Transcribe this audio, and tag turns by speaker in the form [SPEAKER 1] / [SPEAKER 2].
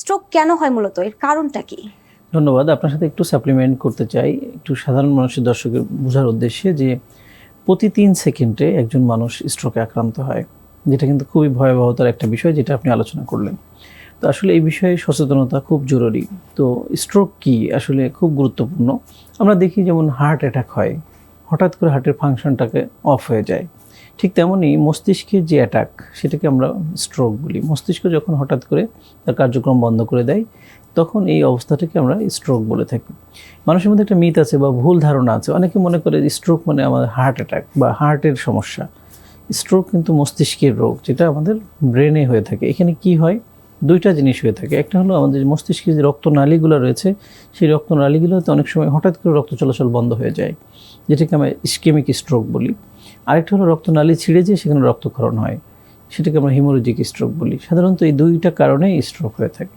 [SPEAKER 1] Stroke কেন হয় মূলত? এর কারণটা কি?
[SPEAKER 2] ধন্যবাদ। আপনার সাথে একটু সাপ্লিমেন্ট করতে চাই। একটু সাধারণ মানুষের, দর্শকের বোঝার উদ্দেশ্যে যে প্রতি তিন সেকেন্ডে একজন মানুষ স্ট্রোকে আক্রান্ত হয়। যেটা কিন্তু খুবই ভয়াবহতার একটা বিষয় যেটা আপনি আলোচনা করলেন। তো আসলে এই বিষয়ে সচেতনতা খুব জরুরি। তো স্ট্রোক কি? আসলে খুব গুরুত্বপূর্ণ। আমরা দেখি যেমন হার্ট অ্যাটাক হয়। হঠাৎ করে হার্টের ফাংশনটাকে অফ হয়ে যায়। ঠিক তেমনই মস্তিষ্কের যে অ্যাটাক সেটাকে আমরা স্ট্রোক বলি। মস্তিষ্ক যখন হঠাৎ করে তার কার্যক্রম বন্ধ করে দেয়, তখন এই অবস্থাটাকে আমরা স্ট্রোক বলে থাকি। মানুষের মধ্যে একটা মিথ আছে বা ভুল ধারণা আছে। অনেকে মনে করে স্ট্রোক মানে আমাদের হার্ট অ্যাটাক বা হার্টের সমস্যা। স্ট্রোক কিন্তু মস্তিষ্কের রোগ, যেটা আমাদের ব্রেনে হয়ে থাকে। এখানে কি হয়? দুইটা জিনিস হয়ে থাকে। একটা হলো আমাদের মস্তিষ্কের যে রক্তনালীগুলো রয়েছে, সেই রক্তনালীগুলোতে অনেক সময় হঠাৎ করে রক্ত চলাচল বন্ধ হয়ে যায়, যেটাকে আমরা ইস্কেমিক স্ট্রোক বলি। আরেকটা হলো রক্তনালী ছিঁড়ে যেয়ে সেখানে রক্তক্ষরণ হয়। সেটাকে আমরা হিমোরোজিক স্ট্রোক বলি। সাধারণত এই দুইটা কারণে স্ট্রোক হয়ে থাকে।